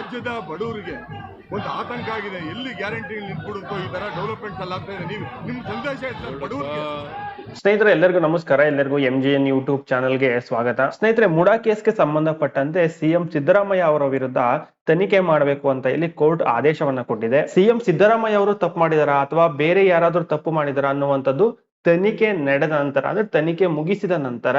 ರಾಜ್ಯದ ಬಡವರಿಗೆ ಒಂದು ಆತಂಕ ಆಗಿದೆ. ಎಲ್ಲಿ ಗ್ಯಾರಂಟಿ ನಿಂತ್ಬಿಡುತ್ತೋ ಈ ತರ ಡೆವಲಪ್ಮೆಂಟ್ಸ್ ಎಲ್ಲ ಆಗ್ತಾ ಇದೆ. ನೀವು ನಿಮ್ ಸಂದೇಶ ಇರ್ತದೆ ಸ್ನೇಹಿತರೆ, ಎಲ್ಲರಿಗೂ ನಮಸ್ಕಾರ. ಎಲ್ಲರಿಗೂ ಎಂ ಜಿ ಎನ್ ಯೂಟ್ಯೂಬ್ ಚಾನಲ್ಗೆ ಸ್ವಾಗತ. ಸ್ನೇಹಿತರೆ, ಮುಡಾ ಕೇಸ್ಗೆ ಸಂಬಂಧಪಟ್ಟಂತೆ ಸಿಎಂ ಸಿದ್ದರಾಮಯ್ಯ ಅವರ ವಿರುದ್ಧ ತನಿಖೆ ಮಾಡಬೇಕು ಅಂತ ಇಲ್ಲಿ ಕೋರ್ಟ್ ಆದೇಶವನ್ನ ಕೊಟ್ಟಿದೆ. ಸಿಎಂ ಸಿದ್ದರಾಮಯ್ಯ ಅವರು ತಪ್ಪು ಮಾಡಿದಾರಾ ಅಥವಾ ಬೇರೆ ಯಾರಾದ್ರೂ ತಪ್ಪು ಮಾಡಿದಾರಾ ಅನ್ನುವಂಥದ್ದು ತನಿಖೆ ನಡೆದ ನಂತರ, ಅಂದ್ರೆ ತನಿಖೆ ಮುಗಿಸಿದ ನಂತರ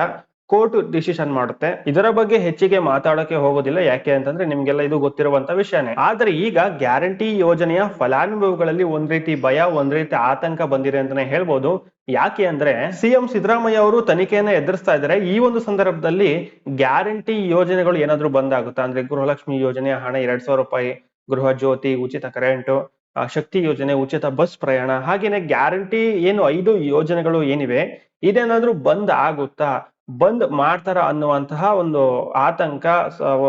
ಕೋರ್ಟ್ ಡಿಸಿಷನ್ ಮಾಡುತ್ತೆ. ಇದರ ಬಗ್ಗೆ ಹೆಚ್ಚಿಗೆ ಮಾತಾಡೋಕೆ ಹೋಗೋದಿಲ್ಲ. ಯಾಕೆ ಅಂತಂದ್ರೆ ನಿಮ್ಗೆಲ್ಲ ಇದು ಗೊತ್ತಿರುವಂತ ವಿಷಯನೇ. ಆದ್ರೆ ಈಗ ಗ್ಯಾರಂಟಿ ಯೋಜನೆಯ ಫಲಾನುಭವಿಗಳಲ್ಲಿ ಒಂದ್ ರೀತಿ ಭಯ, ಒಂದ್ ರೀತಿ ಆತಂಕ ಬಂದಿದೆ ಅಂತಾನೆ ಹೇಳ್ಬೋದು. ಯಾಕೆ ಅಂದ್ರೆ ಸಿಎಂ ಸಿದ್ದರಾಮಯ್ಯ ಅವರು ತನಿಖೆಯನ್ನ ಎದುರಿಸ್ತಾ ಇದ್ದಾರೆ. ಈ ಒಂದು ಸಂದರ್ಭದಲ್ಲಿ ಗ್ಯಾರಂಟಿ ಯೋಜನೆಗಳು ಏನಾದ್ರೂ ಬಂದಾಗುತ್ತಾ? ಅಂದ್ರೆ ಗೃಹಲಕ್ಷ್ಮಿ ಯೋಜನೆಯ ಹಣ ಎರಡ್ ಸಾವಿರ ರೂಪಾಯಿ, ಗೃಹ ಜ್ಯೋತಿ, ಉಚಿತ ಕರೆಂಟ್ ಶಕ್ತಿ ಯೋಜನೆ, ಉಚಿತ ಬಸ್ ಪ್ರಯಾಣ, ಹಾಗೇನೆ ಗ್ಯಾರಂಟಿ ಏನು ಐದು ಯೋಜನೆಗಳು ಏನಿವೆ? ಇದೇನಾದ್ರೂ ಬಂದ್ ಆಗುತ್ತಾ? ಬಂದ್ ಮಾಡ್ತಾರ ಅನ್ನುವಂತಹ ಒಂದು ಆತಂಕ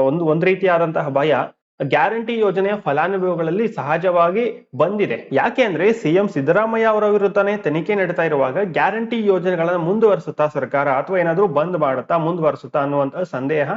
ಒಂದು, ಒಂದ್ ರೀತಿಯಾದಂತಹ ಭಯ ಗ್ಯಾರಂಟಿ ಯೋಜನೆಯ ಫಲಾನುಭವಿಗಳಲ್ಲಿ ಸಹಜವಾಗಿ ಬಂದಿದೆ. ಯಾಕೆ ಅಂದ್ರೆ ಸಿಎಂ ಸಿದ್ದರಾಮಯ್ಯ ಅವರ ವಿರುದ್ಧನೇ ತನಿಖೆ ನಡೀತಾ ಇರುವಾಗ ಗ್ಯಾರಂಟಿ ಯೋಜನೆಗಳನ್ನ ಮುಂದುವರಿಸುತ್ತಾ ಸರ್ಕಾರ ಅಥವಾ ಏನಾದ್ರೂ ಬಂದ್ ಮಾಡುತ್ತಾ ಮುಂದುವರಿಸುತ್ತಾ ಅನ್ನುವಂತಹ ಸಂದೇಹ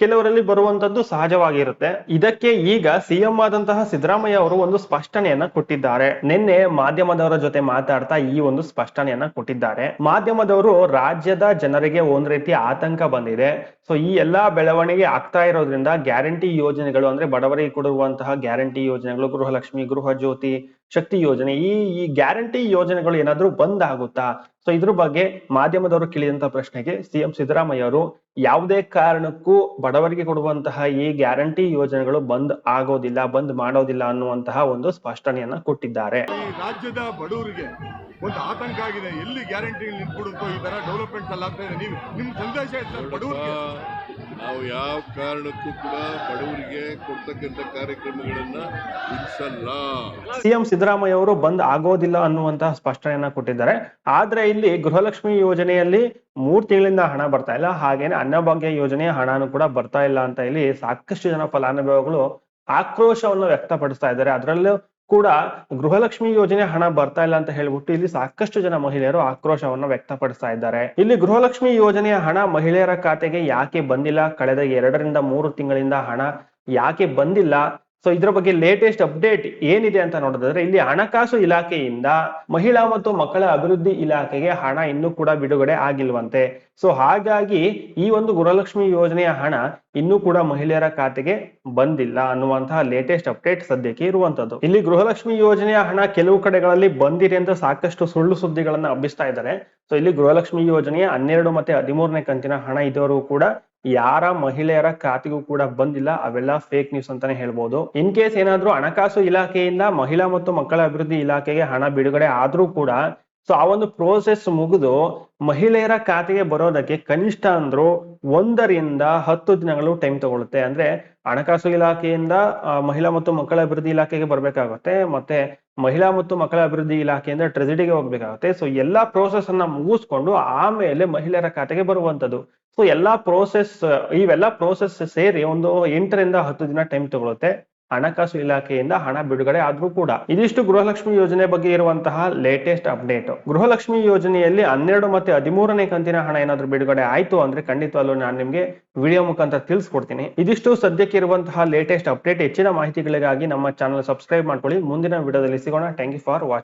ಕೆಲವರಲ್ಲಿ ಬರುವಂತದ್ದು ಸಹಜವಾಗಿರುತ್ತೆ. ಇದಕ್ಕೆ ಈಗ ಸಿಎಂ ಆದಂತಹ ಸಿದ್ದರಾಮಯ್ಯ ಅವರು ಒಂದು ಸ್ಪಷ್ಟನೆಯನ್ನ ಕೊಟ್ಟಿದ್ದಾರೆ. ನಿನ್ನೆ ಮಾಧ್ಯಮದವರ ಜೊತೆ ಮಾತಾಡ್ತಾ ಈ ಒಂದು ಸ್ಪಷ್ಟನೆಯನ್ನ ಕೊಟ್ಟಿದ್ದಾರೆ. ಮಾಧ್ಯಮದವರು ರಾಜ್ಯದ ಜನರಿಗೆ ಒಂದ್ ರೀತಿ ಆತಂಕ ಬಂದಿದೆ. ಸೊ ಈ ಎಲ್ಲಾ ಬೆಳವಣಿಗೆ ಆಗ್ತಾ ಇರೋದ್ರಿಂದ ಗ್ಯಾರಂಟಿ ಯೋಜನೆಗಳು ಅಂದ್ರೆ ಬಡವರಿಗೆ ಕೊಡುವಂತಹ ಗ್ಯಾರಂಟಿ ಯೋಜನೆಗಳು, ಗೃಹಲಕ್ಷ್ಮಿ, ಗೃಹ ಜ್ಯೋತಿ ಶಕ್ತಿ ಯೋಜನೆ. ಈ ಈ ಗ್ಯಾರಂಟಿ ಯೋಜನೆಗಳು ಏನಾದ್ರೂ ಬಂದ್ ಆಗುತ್ತಾ ಸೊ ಇದ್ರ ಬಗ್ಗೆ ಮಾಧ್ಯಮದವರು ಕೇಳಿದಂತ ಪ್ರಶ್ನೆಗೆ ಸಿಎಂ ಸಿದ್ದರಾಮಯ್ಯ ಅವರು ಯಾವುದೇ ಕಾರಣಕ್ಕೂ ಬಡವರಿಗೆ ಕೊಡುವಂತಹ ಈ ಗ್ಯಾರಂಟಿ ಯೋಜನೆಗಳು ಬಂದ್ ಆಗೋದಿಲ್ಲ ಬಂದ್ ಮಾಡೋದಿಲ್ಲ ಅನ್ನುವಂತಹ ಒಂದು ಸ್ಪಷ್ಟನೆಯನ್ನ ಕೊಟ್ಟಿದ್ದಾರೆ. ರಾಜ್ಯದ ಬಡವರಿಗೆ ಒಂದು ಆತಂಕ ಆಗಿದೆ. ಎಲ್ಲಿ ಗ್ಯಾರಂಟಿ ಈ ತರ ಡೆವಲಪ್ಮೆಂಟ್ ಅಲ್ಲ ಅಂತ ನೀವು ನಿಮ್ ಸಂದೇಶ ನಾವು ಯಾವ ಕಾರಣಕ್ಕೂ ಕೂಡ ಬಡವರಿಗೆ ಕೊಡ್ತಕ್ಕಂಥ ಕಾರ್ಯಕ್ರಮಗಳನ್ನ ನಿಲ್ಲಿಸಲ್ಲ ಸಿಎಂ ಸಿದ್ದರಾಮಯ್ಯ ಅವರು ಬಂದ್ ಆಗೋದಿಲ್ಲ ಅನ್ನುವಂತಹ ಸ್ಪಷ್ಟನೆಯನ್ನ ಕೊಟ್ಟಿದ್ದಾರೆ. ಆದ್ರೆ ಇಲ್ಲಿ ಗೃಹಲಕ್ಷ್ಮಿ ಯೋಜನೆಯಲ್ಲಿ ಮೂರ್ ತಿಂಗಳಿಂದ ಹಣ ಬರ್ತಾ ಇಲ್ಲ. ಹಾಗೇನೆ ಅನ್ನಭಾಗ್ಯ ಯೋಜನೆಯ ಹಣನೂ ಕೂಡ ಬರ್ತಾ ಇಲ್ಲ ಅಂತ ಇಲ್ಲಿ ಸಾಕಷ್ಟು ಜನ ಫಲಾನುಭವಿಗಳು ಆಕ್ರೋಶವನ್ನು ವ್ಯಕ್ತಪಡಿಸ್ತಾ ಇದ್ದಾರೆ. ಅದರಲ್ಲೂ ಕೂಡ ಗೃಹಲಕ್ಷ್ಮಿ ಯೋಜನೆ ಹಣ ಬರ್ತಾ ಇಲ್ಲ ಅಂತ ಹೇಳ್ಬಿಟ್ಟು ಇಲ್ಲಿ ಸಾಕಷ್ಟು ಜನ ಮಹಿಳೆಯರು ಆಕ್ರೋಶವನ್ನ ವ್ಯಕ್ತಪಡಿಸ್ತಾ ಇದ್ದಾರೆ. ಇಲ್ಲಿ ಗೃಹಲಕ್ಷ್ಮಿ ಯೋಜನೆಯ ಹಣ ಮಹಿಳೆಯರ ಖಾತೆಗೆ ಯಾಕೆ ಬಂದಿಲ್ಲ? ಕಳೆದ ಎರಡರಿಂದ ಮೂರು ತಿಂಗಳಿಂದ ಹಣ ಯಾಕೆ ಬಂದಿಲ್ಲ? ಸೊ ಇದ್ರ ಬಗ್ಗೆ ಲೇಟೆಸ್ಟ್ ಅಪ್ಡೇಟ್ ಏನಿದೆ ಅಂತ ನೋಡೋದಾದ್ರೆ, ಇಲ್ಲಿ ಹಣಕಾಸು ಇಲಾಖೆಯಿಂದ ಮಹಿಳಾ ಮತ್ತು ಮಕ್ಕಳ ಅಭಿವೃದ್ಧಿ ಇಲಾಖೆಗೆ ಹಣ ಇನ್ನೂ ಕೂಡ ಬಿಡುಗಡೆ ಆಗಿಲ್ವಂತೆ. ಸೊ ಹಾಗಾಗಿ ಈ ಒಂದು ಗೃಹಲಕ್ಷ್ಮಿ ಯೋಜನೆಯ ಹಣ ಇನ್ನೂ ಕೂಡ ಮಹಿಳೆಯರ ಖಾತೆಗೆ ಬಂದಿಲ್ಲ ಅನ್ನುವಂತಹ ಲೇಟೆಸ್ಟ್ ಅಪ್ಡೇಟ್ ಸದ್ಯಕ್ಕೆ ಇರುವಂತದ್ದು. ಇಲ್ಲಿ ಗೃಹಲಕ್ಷ್ಮಿ ಯೋಜನೆಯ ಹಣ ಕೆಲವು ಕಡೆಗಳಲ್ಲಿ ಬಂದಿದೆ ಅಂತ ಸಾಕಷ್ಟು ಸುಳ್ಳು ಸುದ್ದಿಗಳನ್ನ ಹಬ್ಬಿಸ್ತಾ ಇದ್ದಾರೆ. ಸೊ ಇಲ್ಲಿ ಗೃಹಲಕ್ಷ್ಮಿ ಯೋಜನೆಯ ಹನ್ನೆರಡು ಮತ್ತೆ ಹದಿಮೂರನೇ ಕಂತಿನ ಹಣ ಇದ್ದವರು ಕೂಡ ಯಾರ ಮಹಿಳೆಯರ ಖಾತೆಗೂ ಕೂಡ ಬಂದಿಲ್ಲ. ಅವೆಲ್ಲ ಫೇಕ್ ನ್ಯೂಸ್ ಅಂತಾನೆ ಹೇಳ್ಬೋದು. ಇನ್ ಕೇಸ್ ಏನಾದ್ರೂ ಹಣಕಾಸು ಇಲಾಖೆಯಿಂದ ಮಹಿಳಾ ಮತ್ತು ಮಕ್ಕಳ ಅಭಿವೃದ್ಧಿ ಇಲಾಖೆಗೆ ಹಣ ಬಿಡುಗಡೆ ಆದ್ರೂ ಕೂಡ ಸೊ ಆ ಒಂದು ಪ್ರೋಸೆಸ್ ಮುಗಿದು ಮಹಿಳೆಯರ ಖಾತೆಗೆ ಬರೋದಕ್ಕೆ ಕನಿಷ್ಠ ಅಂದ್ರು ಒಂದರಿಂದ ಹತ್ತು ದಿನಗಳು ಟೈಮ್ ತಗೊಳುತ್ತೆ. ಅಂದ್ರೆ ಹಣಕಾಸು ಇಲಾಖೆಯಿಂದ ಮಹಿಳಾ ಮತ್ತು ಮಕ್ಕಳ ಅಭಿವೃದ್ಧಿ ಇಲಾಖೆಗೆ ಬರಬೇಕಾಗುತ್ತೆ ಮತ್ತೆ ಮಹಿಳಾ ಮತ್ತು ಮಕ್ಕಳ ಅಭಿವೃದ್ಧಿ ಇಲಾಖೆಯಿಂದ ಟ್ರೆಜಿಡಿಗೆ ಹೋಗ್ಬೇಕಾಗುತ್ತೆ. ಸೊ ಎಲ್ಲಾ ಪ್ರೋಸೆಸ್ ಅನ್ನ ಮುಗಿಸ್ಕೊಂಡು ಆಮೇಲೆ ಮಹಿಳೆಯರ ಖಾತೆಗೆ ಬರುವಂತದ್ದು. ಸೊ ಎಲ್ಲಾ ಪ್ರೋಸೆಸ್ ಇವೆಲ್ಲ ಪ್ರೋಸೆಸ್ ಸೇರಿ ಒಂದು ಎಂಟರಿಂದ ಹತ್ತು ದಿನ ಟೈಮ್ ತಗೊಳುತ್ತೆ. ಹಣಕಾಸು ಇಲಾಖೆಯಿಂದ ಹಣ ಬಿಡುಗಡೆ ಆದ್ರೂ ಕೂಡ ಇದಿಷ್ಟು ಗೃಹಲಕ್ಷ್ಮಿ ಯೋಜನೆ ಬಗ್ಗೆ ಇರುವಂತಹ ಲೇಟೆಸ್ಟ್ ಅಪ್ಡೇಟ್ ಗೃಹಲಕ್ಷ್ಮಿ ಯೋಜನೆಯಲ್ಲಿ ಹನ್ನೆರಡು ಮತ್ತೆ ಹದಿಮೂರನೇ ಕಂತಿನ ಹಣ ಏನಾದ್ರೂ ಬಿಡುಗಡೆ ಆಯ್ತು ಅಂದ್ರೆ ಖಂಡಿತವಾಗ್ಲೂ ನಾನು ನಿಮ್ಗೆ ವಿಡಿಯೋ ಮುಖಾಂತರ ತಿಳಿಸ್ಕೊಡ್ತೀನಿ. ಇದಿಷ್ಟು ಸದ್ಯಕ್ಕೆ ಇರುವಂತಹ ಲೇಟೆಸ್ಟ್ ಅಪ್ಡೇಟ್ ಹೆಚ್ಚಿನ ಮಾಹಿತಿಗಳಿಗಾಗಿ ನಮ್ಮ ಚಾನಲ್ ಸಬ್ಸ್ಕ್ರೈಬ್ ಮಾಡ್ಕೊಳ್ಳಿ. ಮುಂದಿನ ವಿಡಿಯೋದಲ್ಲಿ ಸಿಗೋಣ. Thank you for watching